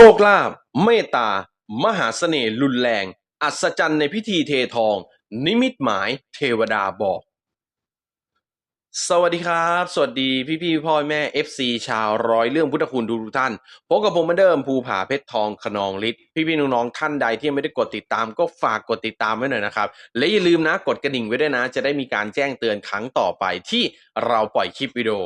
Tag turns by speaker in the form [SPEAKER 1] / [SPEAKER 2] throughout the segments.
[SPEAKER 1] ชคลาภเมตตา มหาเสน่ห์รุนแรง อัศจรรย์ในพิธีเททอง นิมิตหมายเทวดาบอก สวัสดีครับ สวัสดีพี่พี่พ่อแม่ FC ชาวร้อยเรื่องพุทธคุณทุกท่านพบกับผมเหมือนเดิมภูผาเพชรทองขนองฤทธิ์พี่พี่น้องๆท่านใดที่ยังไม่ได้กดติดตามก็ฝากกดติดตามไว้หน่อยนะครับ และอย่าลืมนะกดกระดิ่งไว้ด้วยนะ จะได้มีการแจ้งเตือนครั้งต่อไปที่เราปล่อยคลิปวิดีโอ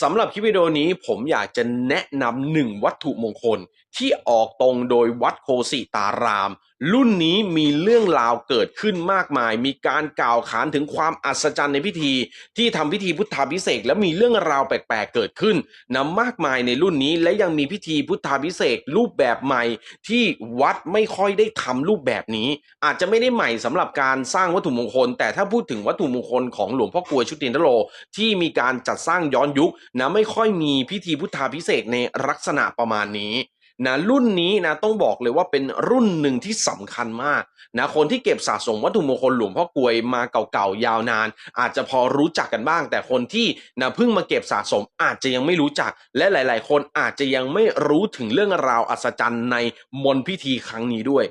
[SPEAKER 1] สำหรับคลิปวิดีโอนี้ผมอยากจะแนะนำหนึ่งวัตถุมงคลที่ออกตรงโดยวัดโคสิตาราม รุ่นนี้มีเรื่องราวเกิดขึ้นมากมาย มีการกล่าวขานถึงความอัศจรรย์ในพิธี ที่ทำพิธีพุทธาพิเศษและมีเรื่องราวแปลกๆเกิดขึ้นนะมากมายในรุ่นนี้และยังมีพิธีพุทธาพิเศษกรูปแบบใหม่ ที่วัดไม่ค่อยได้ทำรูปแบบนี้ อาจจะไม่ได้ใหม่สำหรับการสร้างวัตถุมงคล แต่ถ้าพูดถึงวัตถุมงคลของหลวงพ่อกลวยชุตินทโลที่มีการจัดสร้างย้อนยุคนะไม่ค่อยมีพิธีพุทธาพิเศษในลักษณะประมาณนี้ นะรุ่นนี้นะต้องบอกเลยว่าเป็นรุ่นหนึ่งที่สำคัญมากนะคนที่เก็บสะสมวัตถุมงคลหลวงพ่อกลวยมาเก่าๆยาวนาน อาจจะพอรู้จักกันบ้าง แต่คนที่นะเพิ่งมาเก็บสะสมอาจจะยังไม่รู้จัก และหลาย ๆ คนอาจจะยังไม่รู้ถึงเรื่องราวอัศจรรย์ในมนพิธีครั้งนี้ด้วย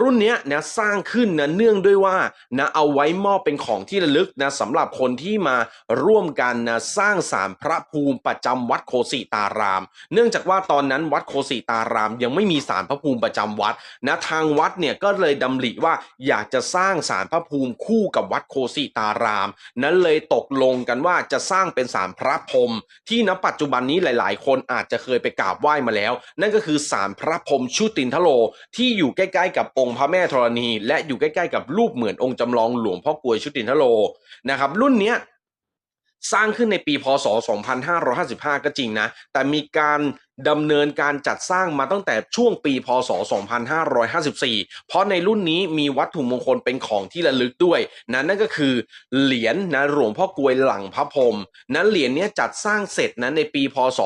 [SPEAKER 1] รุ่นนี้นะสร้างขึ้นนะเนื่องด้วยว่านะเอาไว้มอบเป็นของที่ระลึกนะสำหรับคนที่มาร่วมกันนะสร้างสารพระภูมิประจำวัดโคสิตาราม เนื่องจากว่าตอนนั้นวัดโคสิตาราม ยังไม่มีสารพระภูมิประจำวัดนะทางวัดเนี่ยก็เลยดำริว่าอยากจะสร้างสารพระภูมิคู่กับวัดโคสิตาราม นั้นเลยตกลงกันว่าจะสร้างเป็นสารพระพรมที่ณปัจจุบันนี้หลาย ๆ คนอาจจะเคยไปกราบไหว้มาแล้ว นั่นก็คือสารพระพรมชุตินทโลที่อยู่ใกล้ ๆ กับองค์พระแม่ธรณี และอยู่ใกล้ๆกับรูปเหมือนองค์จำลองหลวงพ่อกลวยชุตินทโลนะครับรุ่นเนี้ย สร้างขึ้นในปีพศ 2555 ก็จริงนะ แต่มีการดำเนินการจัดสร้างมาตั้งแต่ช่วงปีพศ 2554 เพราะในรุ่นนี้มีวัตถุมงคลเป็นของที่ระลึกด้วยนะนั่นก็คือเหรียญนะหลวงพ่อกลวยหลังพระพรมนั้นเหรียญนี้จัดสร้างเสร็จนะในปีพศ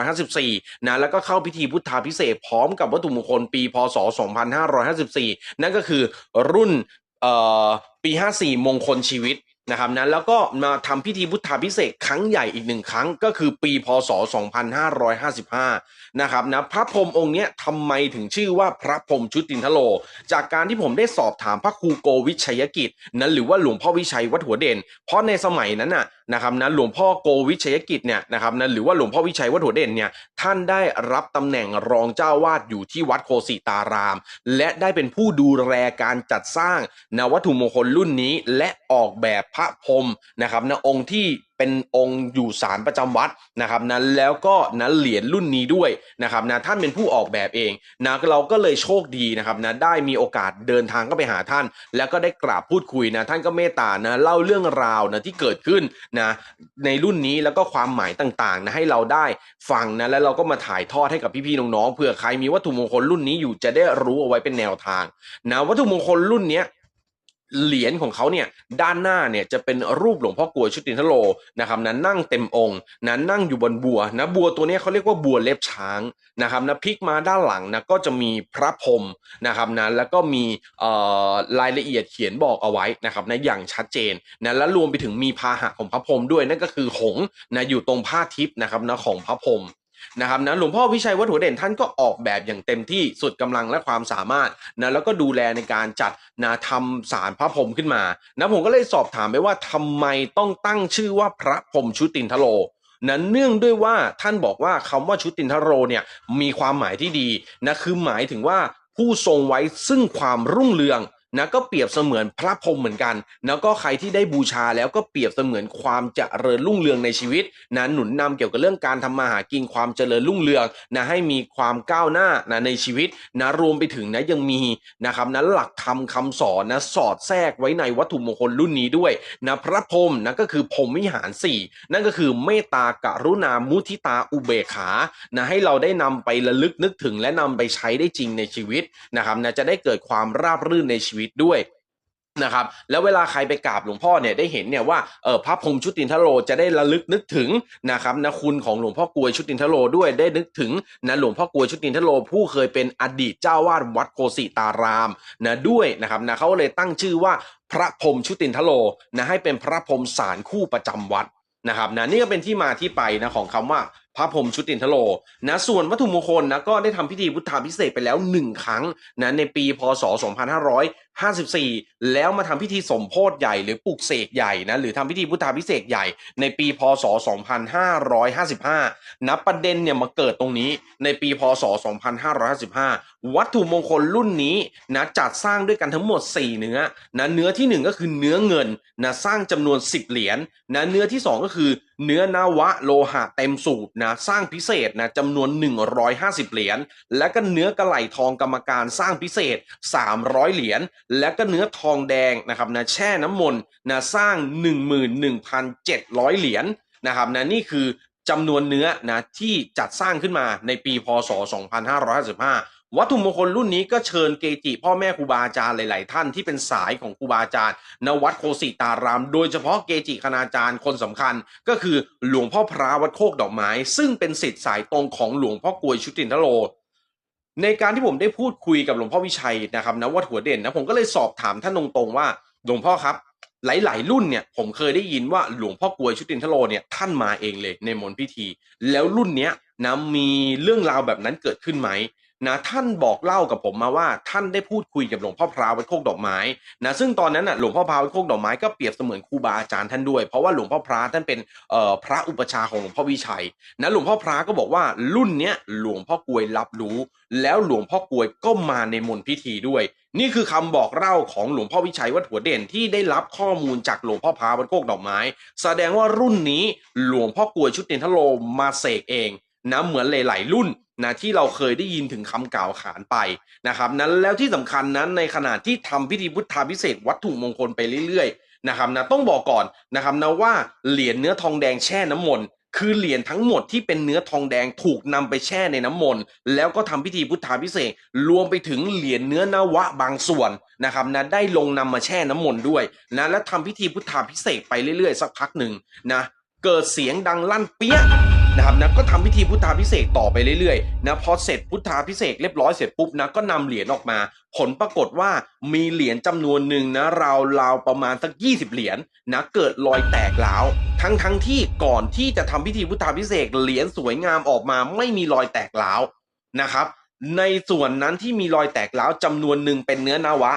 [SPEAKER 1] 2554 นะแล้วก็เข้าพิธีพุทธาพิเศษพร้อมกับวัตถุมงคลปีพศ 2554 นั่นก็คือรุ่นเอ่อปี 54 มงคลชีวิต นะครับนะแล้วก็มาทำพิธีพุทธาพิเศษกครั้งใหญ่อีกหนึ่งครั้งก็คือปีพศ 2555 นะครับนะพระพรหมองค์เนี้ยทำไมถึงชื่อว่าพระพรหมชุตินทโล จากการที่ผมได้สอบถามพระครูโกวิชัยกิจนั้นหรือว่าหลวงพ่อวิชัยวัดหัวเด่น เพราะในสมัยนั้นน่ะนะครับนะหลวงพ่อโกวิชัยกิจเนี่ยนะครับนะหรือว่าหลวงพ่อวิชัยวัดหัวเด่นเนี่ยท่านได้รับตำแหน่งรองเจ้าวาดอยู่ที่วัดโคสิตาราม และได้เป็นผู้ดูแลการจัดสร้างนวัตถุมงคลรุ่นนี้และออกแบบพระพรหมนะครับนะองค์ที่ เป็นองค์อยู่ศาลประจำวัดนะครับนะแล้วก็นะเหรียญรุ่นนี้ด้วยนะครับนะท่านเป็นผู้ออกแบบเองนะเราก็เลยโชคดีนะครับนะได้มีโอกาสเดินทางก็ไปหาท่าน แล้วก็ได้กราบพูดคุยนะท่านก็เมตตานะเล่าเรื่องราวนะที่เกิดขึ้นนะในรุ่นนี้แล้วก็ความหมายต่างๆนะให้เราได้ฟังนะแล้วเราก็มาถ่ายทอดให้กับพี่ๆน้องๆเผื่อใครมีวัตถุมงคลรุ่นนี้อยู่จะได้รู้เอาไว้เป็นแนวทางนะวัตถุมงคลรุ่นเนี้ย เหรียญของเขาเนี่ยด้านหน้าเนี่ยจะเป็นรูปหลวงพ่อกลวยชุตินทโลนะครับนะนั่งเต็มองค์นะนั่งอยู่บนบัวนะบัวตัวนี้เขาเรียกว่าบัวเล็บช้างนะครับนะพลิกมาด้านหลังนะก็จะมีพระพรหมนะครับนะแล้วก็มีอ่อรายละเอียดเขียนบอกเอาไว้นะครับนะอย่างชัดเจนนะและรวมไปถึงมีพาหะของพระพรหมด้วยนั่นก็คือหงส์นะอยู่ตรงผ้าทิพย์นะครับนะของพระพรหม นะครับนะหลวงพ่อวิชัยวัตถุเด่นท่านก็ออกแบบอย่างเต็มที่สุดกำลังและความสามารถนะแล้วก็ดูแลในการจัดนะทำสารพระพรมขึ้นมานะผมก็เลยสอบถามไปว่าทำไมต้องตั้งชื่อว่าพระพรมชุตินทโลนะเนื่องด้วยว่าท่านบอกว่าคำว่าชุตินทโรเนี่ยมีความหมายที่ดีนะคือหมายถึงว่าผู้ทรงไว้ซึ่งความรุ่งเรือง นะก็เปรียบเสมือนพระพรหมเหมือนกัน แล้วก็ใครที่ได้บูชาแล้วก็เปรียบเสมือนความเจริญรุ่งเรืองในชีวิตนะหนุนนำเกี่ยวกับเรื่องการทำมาหากินความเจริญรุ่งเรืองนะให้มีความก้าวหน้านะในชีวิตนะรวมไปถึงนะยังมีนะครับนะหลักธรรมคำสอนนะสอดแทรกไว้ในวัตถุมงคลรุ่นนี้ด้วยนะพระพรหมนะก็คือพรหมวิหารสี่นั่นก็คือเมตตากรุณามุทิตาอุเบกขานะให้เราได้นำไประลึกนึกถึงและนำไปใช้ได้จริงในชีวิตนะครับนะจะได้เกิดความราบรื่นในชีวิตด้วยนะครับแล้วเวลาใครไปกราบหลวงพ่อเนี่ยได้เห็นเนี่ยว่าเออพระพรมชุตินทโลจะได้ระลึกนึกถึงนะครับนะคุณของหลวงพ่อกลวยชุตินทโลด้วยได้นึกถึงนะหลวงพ่อกลวยชุตินทโลผู้เคยเป็นอดีตเจ้าวาดวัดโกสิตารามนะด้วยนะครับนะเขาเลยตั้งชื่อว่าพระพรมชุตินทโลนะให้เป็นพระพรมสารคู่ประจำวัดนะครับนะนี่ก็เป็นที่มาที่ไปนะของคำว่าพระพรมชุตินทโลนะส่วนวัตถุมงคลนะก็ได้ทำพิธีพุทธาพิเศษไปแล้วหนึ่งครั้งนะในปีพศ 2554แล้วมาทำพิธีสมโพธิใหญ่หรือปลุกเสกใหญ่นะหรือทำพิธีพุทธาพิเศษใหญ่ในปีพศ 2555นะประเด็นเนี่ยมาเกิดตรงนี้ในปีพศ 2555 วัตถุมงคลรุ่นนี้นะจัดสร้างด้วยกันทั้งหมด 4 เนื้อนะเนื้อทีหนึ่1 ก็คือเนื้อเงินนะสร้างจำนวน 10 เหรียญนะเนื้อที่ 2 ก็คือเนื้อนาวะโลหะเต็มสูบนะสร้างพิเศษนะจำนวน 150 เหรียญและก็เนื้อกระไหลทองกรรมการสร้างพิเศษ 300 เหรียญและก็เนื้อทองแดงนะครับนะแช่น้ำมนต์นะสร้าง 11,700 เหรียญนะครับนะนี่คือจำนวนเนื้อนะที่จัดสร้างขึ้นมาในปีพศ 2555 วัตถุมงคลรุ่นนี้ก็เชิญเกจิพ่อแม่ครูบาอาจารย์หลาย ๆ ท่านที่เป็นสายของครูบาอาจารย์ณวัดโคสิตาราม โดยเฉพาะเกจิคณาจารย์คนสำคัญ ก็คือหลวงพ่อพระวัดโคกดอกไม้ ซึ่งเป็นสิทธิ์สายตรงของหลวงพ่อกวยชุตินทโล ในการที่ผมได้พูดคุยกับหลวงพ่อวิชัยนะครับนะว่าหัวเด่นนะผมก็เลยสอบถามท่านตรงๆว่าหลวงพ่อครับ หลาย ๆ รุ่นเนี่ยผมเคยได้ยินว่าหลวงพ่อกวยชุตินทโลเนี่ยท่านมาเองเลยในมนต์พิธี แล้วรุ่นเนี้ย นะมีเรื่องราวแบบนั้นเกิดขึ้นไหมนะท่านบอกเล่ากับผมมาว่าท่านได้พูดคุยกับหลวงพ่อพราววัดโคกดอกไม้นะซึ่งตอนนั้นน่ะหลวงพ่อพราววัดโคกดอกไม้ก็เปรียบเสมือนครูบาอาจารย์ท่านด้วยเพราะว่าหลวงพ่อพระท่านเป็นเอ่อพระอุปชาของหลวงพ่อวิชัยนะหลวงพ่อพระก็บอกว่ารุ่นเนี้ยหลวงพ่อกลวยรับรู้ แล้วหลวงพ่อกลวยก็มาในมนต์พิธีด้วย นี่คือคำบอกเล่าของหลวงพ่อวิชัยวัดหัวเด่นที่ได้รับข้อมูลจากหลวงพ่อพราวัดโคกดอกไม้ แสดงว่ารุ่นนี้หลวงพ่อกลวยชุดเนนทโลมาเสกเอง นะเหมือนหลายๆรุ่นนะที่เราเคยได้ยินถึงคำกล่าวขานไปนะครับนั้นแล้วที่สำคัญนั้นในขณะที่ทำพิธีพุทธาพิเศษวัตถุมงคลไปเรื่อยๆนะครับนะต้องบอกก่อนนะครับนะว่าเหรียญเนื้อทองแดงแช่น้ำมนต์คือเหรียญทั้งหมดที่เป็นเนื้อทองแดงถูกนำไปแช่ในน้ำมนต์แล้วก็ทำพิธีพุทธาพิเศษรวมไปถึงเหรียญเนื้อนวะบางส่วนนะครับนะได้ลงนำมาแช่น้ำมนต์ด้วยนะและทำพิธีพุทธาพิเศษไปเรื่อยๆ สักพักหนึ่งนะเกิดเสียงดังลั่นเปี้ย นะครับนะก็ทำพิธีพุทธาพิเศษต่อไปเรื่อยๆนะพอเสร็จพุทธาพิเศษเรียบร้อยเสร็จปุ๊บนะก็นำเหรียญออกมา ผลปรากฏว่ามีเหรียญจำนวนหนึ่งนะราวราวประมาณสัก 20 เหรียญนะเกิดรอยแตกร้าวทั้งทั้งที่ก่อนที่จะทำพิธีพุทธาพิเศษเหรียญสวยงามออกมา ไม่มีรอยแตกร้าวนะครับ ในส่วนนั้นที่มีรอยแตกร้าวจำนวนหนึ่งเป็นเนื้อนาวะ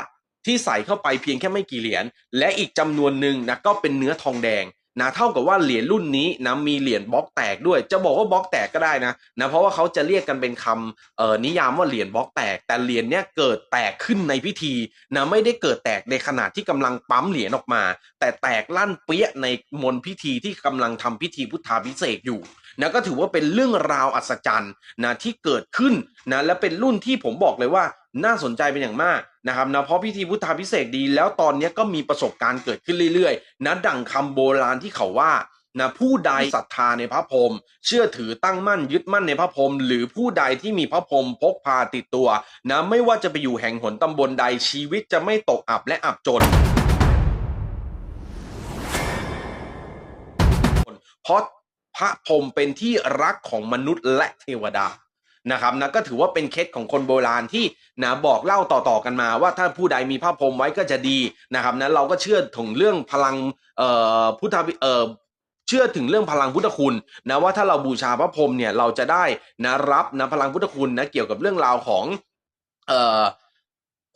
[SPEAKER 1] ที่ใส่เข้าไปเพียงแค่ไม่กี่เหรียญและอีกจำนวนหนึ่งนะก็เป็นเนื้อทองแดง นะเท่ากับว่าเหรียญรุ่นนี้นะมีเหรียญบล็อกแตกด้วย จะบอกว่าบล็อกแตกก็ได้นะนะเพราะว่าเขาจะเรียกกันเป็นคำเอ่อนิยามว่าเหรียญบล็อกแตก แต่เหรียญเนี้ยเกิดแตกขึ้นในพิธีนะไม่ได้เกิดแตกในขณะที่กำลังปั๊มเหรียญออกมา แต่แตกลั่นเปี้ยในมนพิธีที่กำลังทำพิธีพุทธาพิเศษอยู่นะก็ถือว่าเป็นเรื่องราวอัศจรรย์นะที่เกิดขึ้นนะและเป็นรุ่นที่ผมบอกเลยว่าน่าสนใจเป็นอย่างมาก นะครับนะเพราะพิธีพุทธาพิเศษดี แล้วตอนนี้ก็มีประสบการณ์เกิดขึ้นเรื่อยๆนะดั่งคำโบราณที่เขาว่านะผู้ใดศรัทธาในพระพรหมเชื่อถือตั้งมั่นยึดมั่นในพระพรหมหรือผู้ใดที่มีพระพรหมพกพาติดตัวนะไม่ว่าจะไปอยู่แห่งหนตำบลใดชีวิตจะไม่ตกอับและอับจน เพราะพระพรหมเป็นที่รักของมนุษย์และเทวดา นะครับนะก็ถือว่าเป็นเคสของคนโบราณที่นะบอกเล่าต่อๆกันมา ว่าถ้าผู้ใดมีพระพรหมไว้ก็จะดีนะครับนะเราก็เชื่อถึงเรื่องพลังเอ่อพุทธเอ่อเชื่อถึงเรื่องพลังพุทธคุณนะว่าถ้าเราบูชาพระพรหมเนี่ยเราจะได้นะรับนะพลังพุทธคุณนะเกี่ยวกับเรื่องราวของเอ่อ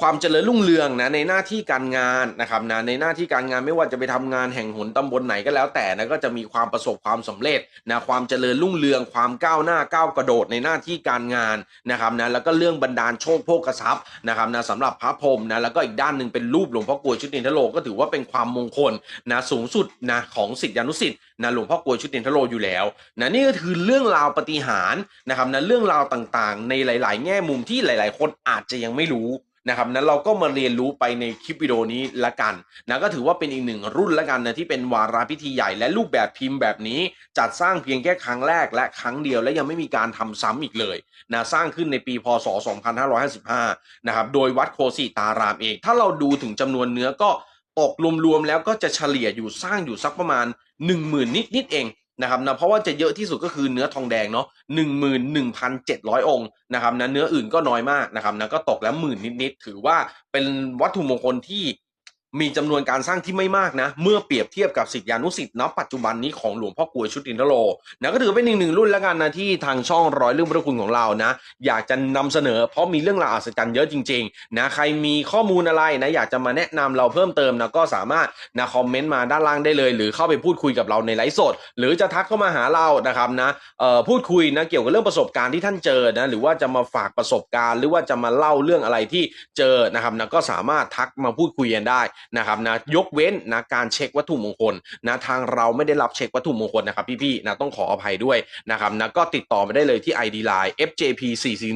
[SPEAKER 1] ความเจริญรุ่งเรืองนะในหน้าที่การงานนะครับนะในหน้าที่การงานไม่ว่าจะไปทำงานแห่งหนตำบลไหนก็แล้วแต่นะก็จะมีความประสบความสำเร็จนะความเจริญรุ่งเรือง ความก้าวหน้าก้าวกระโดดในหน้าที่การงานนะครับนะแล้วก็เรื่องบรรดาลโชคโภคทรัพย์นะครับนะสำหรับพระพรหมนะแล้วก็อีกด้านหนึ่งเป็นรูปหลวงพ่อกลวยชุตินทโลก็ถือว่าเป็นความมงคลนะสูงสุดนะของสิทธิานุสิทธิ์นะหลวงพ่อกลวยชุตินทโลอยู่แล้วนะนี่ก็คือเรื่องราวปฏิหารนะครับนะเรื่องราวต่างๆ ในหลาย ๆ แง่มุมที่หลาย ๆ คนอาจจะยังไม่รู้ นะครับนั้นเราก็มาเรียนรู้ไปในคลิปวิดีโอนี้ละกันนะก็ถือว่าเป็นอีกหนึ่งรุ่นละกันนะที่เป็นวาระพิธีใหญ่และรูปแบบพิมพ์แบบนี้ จัดสร้างเพียงแค่ครั้งแรกและครั้งเดียวและยังไม่มีการทำซ้ำอีกเลยนะสร้างขึ้นในปีพศ 2555 นะครับโดยวัดโคสิตารามเอง ถ้าเราดูถึงจำนวนเนื้อก็ตกรวมๆแล้วก็จะเฉลี่ยอยู่สร้างอยู่สักประมาณ 10,000 นิดๆเอง นะครับนะเพราะว่าจะเยอะที่สุดก็คือเนื้อทองแดงเนาะหนึ่งหมื่นหนึ่งพันเจ็ดร้อยองค์นะครับนะเนื้ออื่นก็น้อยมากนะครับนะก็ตกแล้วหมื่นนิดๆถือว่าเป็นวัตถุมงคลที่ มีจำนวนการสร้างที่ไม่มากนะ เมื่อเปรียบเทียบกับศิษยานุศิษย์ณปัจจุบันนี้ของหลวงพ่อกลวยชุตินทโลนะก็ถือเป็นอีกหนึ่งรุ่นแล้วกันนะที่ทางช่องร้อยเรื่องพระคุณของเรานะ อยากจะนำเสนอ เพราะมีเรื่องราวอัศจรรย์เยอะจริงๆนะใครมีข้อมูลอะไรนะอยากจะมาแนะนำเราเพิ่มเติมนะก็สามารถนะคอมเมนต์มาด้านล่างได้เลย หรือเข้าไปพูดคุยกับเราในไลฟ์สด หรือจะทักเข้ามาหาเรานะครับนะเอ่อพูดคุยนะเกี่ยวกับเรื่องประสบการณ์ที่ท่านเจอนะหรือว่าจะมาฝากประสบการณ์ หรือว่าจะมาเล่าเรื่องอะไรที่เจอนะครับนะก็สามารถทักมาพูดคุยกันได้นะครับนะยกเว้นนะการเช็ควัตถุมงคลนะทางเราไม่ได้รับเช็ควัตถุมงคลนะครับพี่ๆนะต้องขออภัยด้วยนะครับนะก็ติดต่อมาได้เลยที่ ID Line FJP 441